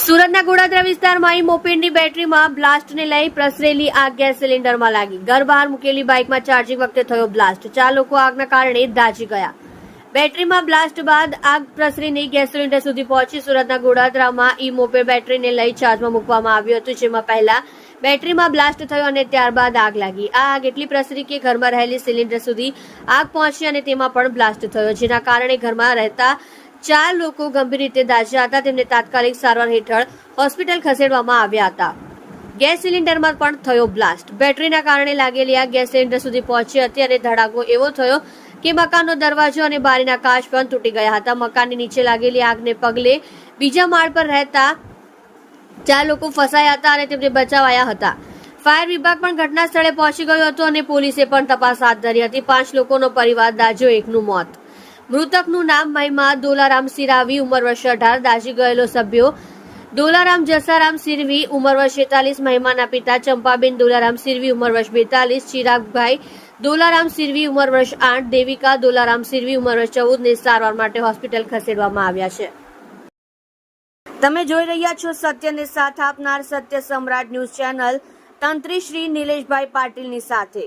સુરતના ગોડાદરા વિસ્તારમાં મોપેડની બેટરીમાં બ્લાસ્ટને લઈ પ્રસરેલી આગ ગેસ સિલિન્ડરમાં લાગી. ઘર બહાર મૂકેલી બાઇકમાં ચાર્જિંગ વખતે થયો બ્લાસ્ટ. ચાર લોકો આગના કારણે દાઝી ગયા. બેટરીમાં બ્લાસ્ટ બાદ આગ પ્રસરીને ગેસ સિલિન્ડર સુધી પહોંચી સુરતના ગોડાદરામાં ઈ મોપેડ બેટરીને લઈ ચાર્જમાં મૂકવામાં આવ્યું હતું, જેમાં પહેલા બેટરીમાં બ્લાસ્ટ થયો અને ત્યારબાદ આગ લાગી. આ આગ એટલી પ્રસરી કે ઘરમાં રહેલી સિલિન્ડર સુધી આગ પહોંચી અને તેમાં પણ બ્લાસ્ટ થયો, જેના કારણે ઘરમાં રહેતા ચાર લોકો ગંભીર રીતે દાઝ્યા હતા. તેમને તાત્કાલિક સારવાર હેઠળ હોસ્પિટલ ખસેડવામાં આવ્યા હતા. ગેસ સિલિન્ડરમાં પણ થયો બ્લાસ્ટ. બેટરીના કારણે લાગેલી આ ગેસ સિલિન્ડર સુધી પહોંચી હતી અને ધડાકો એવો થયો કે મકાનનો દરવાજો અને બારીના કાચ પણ તૂટી ગયા હતા. મકાનની નીચે લાગેલી આગને પગલે બીજા માળ પર રહેતા ચાર લોકો ફસાયા હતા અને તેમને બચાવાયા હતા. ફાયર વિભાગ પણ ઘટના સ્થળે પહોંચી ગયો હતો અને પોલીસે પણ તપાસ હાથ ધરી હતી. પાંચ લોકોનો પરિવાર દાજો એકનું મોત. મૃતકનું નામ મહિમા દોલારામ સિરાવી, ઉંમર વર્ષ અઢાર, દાઝી ગયેલો સભ્યો. દોલારામ જસારામ સિરવી, ઉંમર વર્ષ છેતાલીસ, મહિમાના પિતા ચંપાબેન દોલારામ સિરવી, ઉંમર વર્ષ બેતાલીસ, ચિરાગભાઈ દોલારામ સિરવી, ઉંમર વર્ષ આઠ, દેવિકા દોલારામ સિરવી, ઉંમર વર્ષ ચૌદ ને સારવાર માટે હોસ્પિટલ ખસેડવામાં આવ્યા છે. તમે જોઈ રહ્યા છો સત્યને સાથ આપનાર સત્ય સમ્રાટ ન્યૂઝ ચેનલ તંત્રી શ્રી નિલેશભાઈ પાટીલની સાથે.